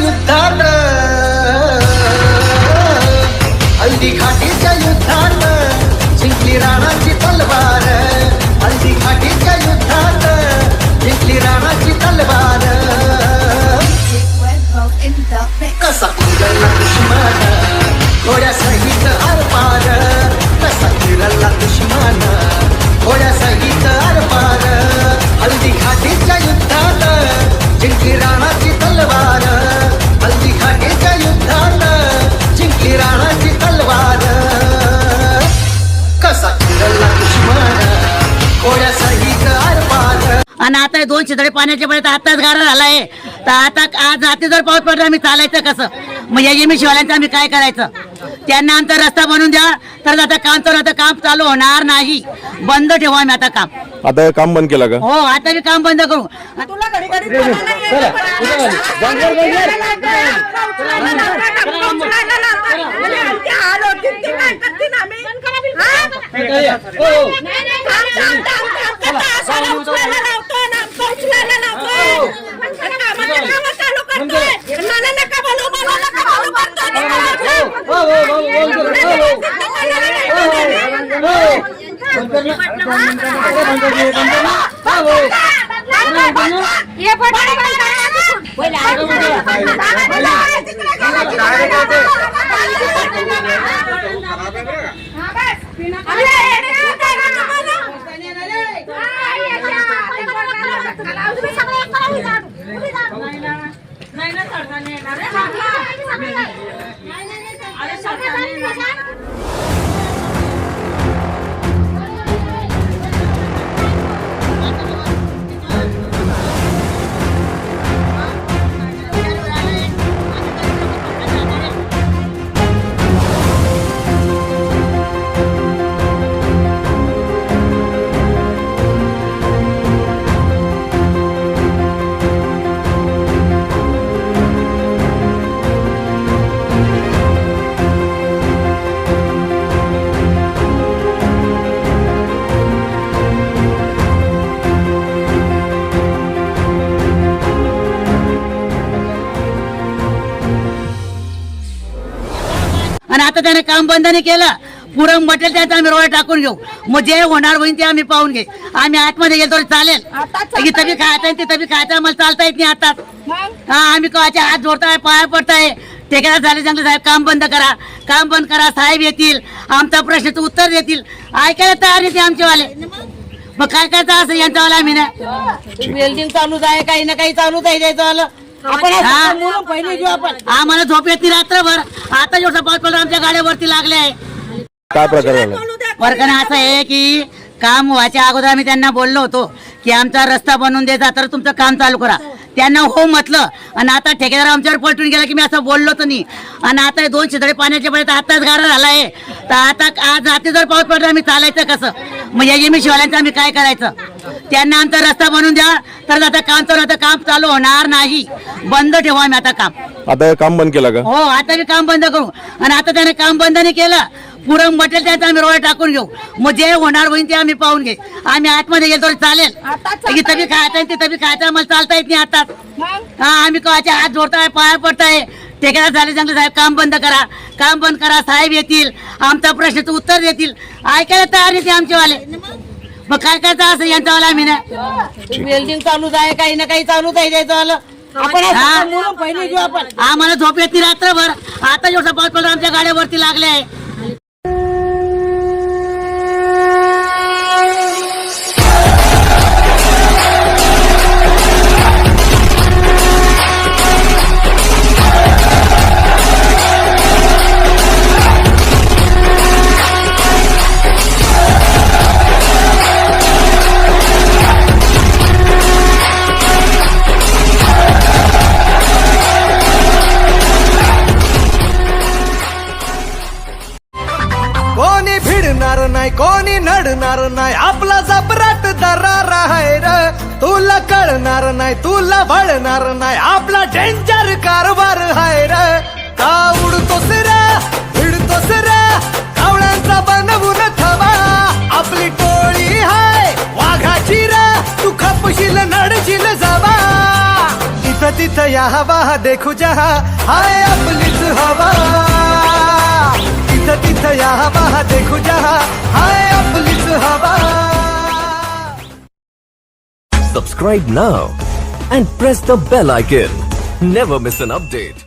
युद्धात हल्दी घाटीच्या युद्धात जिंकली राणाची तलवार. हल्दी घाटीच्या युद्धात जिंकली राणाची तलवार. in the mix. कसा फिरला दुश्मन. घोड्या सहित आरपार कसा फिरला दुश्मन. घोड्या सहित आरपार हल्दी घाटीच्या युद्धात जिंकली राणाची तलवार. आणि आता हे दोन शिदळे पाण्याच्या वेळेत आताच गारा झालाय तर आता आज रात्री जर पाऊस पडला आम्ही चालायचं कसं मग या मी शिवाल्यांचं आम्ही काय करायचं त्यांना आमचा रस्ता बनवून द्या तर आता काम तर आता काम चालू होणार नाही बंद ठेवू आम्ही आता काम आता हे काम बंद केलं का हो आता मी काम बंद करू नाही ना नाही ये आणि आता त्याने काम बंद नाही केलं. पुरं म्हटलं त्यात आम्ही रोड टाकून घेऊ. मग जे होणार होईल ते आम्ही पाहून घे. आम्ही आतमध्ये गेलो तरी चालेल. इथं बी खायचं तिथं बी खायचं आहे, मला चालता येत नाही आता हा आम्ही कोणाचे हात जोडताय पाया पडताय. ठेकेदार झाले चांगले साहेब काम बंद करा. काम बंद करा साहेब येतील. आमचा प्रश्नाचं उत्तर देतील. ऐकायला तयार नाही ते आमचेवाले. मग काय करायचं असं यांच्यावाला आम्ही ना? वेल्डिंग चालूच आहे काही ना काही चालूच आहे त्याचं आपण पहिले घेऊ आपण. आम्हाला झोप येत नाही रात्रभर. आता जेवढा पाऊस पडला आमच्या गाड्यावरती लागले. आहे काय प्रकार झाला? वर्गाने असं आहे की काम व्हायच्या अगोदर आम्ही त्यांना बोललो होतो की आमचा रस्ता बनवून द्यायचा तर तुमचं काम चालू करा. त्यांना हो म्हटलं. आणि आता ठेकेदार आमच्यावर पलटून गेला की मी असं बोललो तर नाही. आणि आता हे दोन शिदळे पाण्याच्या वेळेत आताच गारा झालाय. तर आता आज रात्री जर पाऊस पडला आम्ही चालायचं कसं? मग या मी शिवाल्यांचं आम्ही काय करायचं? त्यांना आमचा रस्ता बनवून द्या. तर आता काम तर आता काम चालू होणार नाही. बंद ठेवू आम्ही आता काम. आता हे काम बंद केलं का? हो आता मी काम बंद करू. आणि आता त्याने काम बंद नाही केलं पुरं म्हटलं त्यात आम्ही रोड टाकून घेऊ. मग जे होणार होईल ते आम्ही पाहून घे. आम्ही आतमध्ये गेलो तरी चालेल. इथं बी खायचं तिथं बी खायचं आहे, मला चालता येत नाही आता. हा आम्ही कोणाचे हात जोडताय पाया पडताय. ठेकेदार झाले चांगले साहेब काम बंद करा. काम बंद करा साहेब येतील. आमचा प्रश्नाचं उत्तर देतील. ऐकायला तयार नाही ते आमचेवाले. मग काय करायचं असं यांच्यावाला आम्ही ना? वेल्डिंग चालूच आहे काही ना काही चालूच आहे त्याचं आपण पहिले घेऊ आपण. आम्हाला झोप येत रात्रभर. आता जेवढा पाऊस पडला आमच्या गाड्यावरती लागले आहे. कोणी नडणार नाही? आपला जबराट दरारा हाय र. तुला कळणार नाही तुला वळणार नाही. आपला डेंजर कारभार हाय र. का उडतोस रे? भिडतोस रे? कावळ्यांचा बनवून थवा आपली टोळी हाय वाघाची र. तू खपशील नडशील जबा इथं तिथं या हवा देखू जहा. हाय आपलीच हवा. तिथं तिथं या हवा देखू जहा हाय आपलीच हवा Subscribe now and press the bell icon. Never miss an update.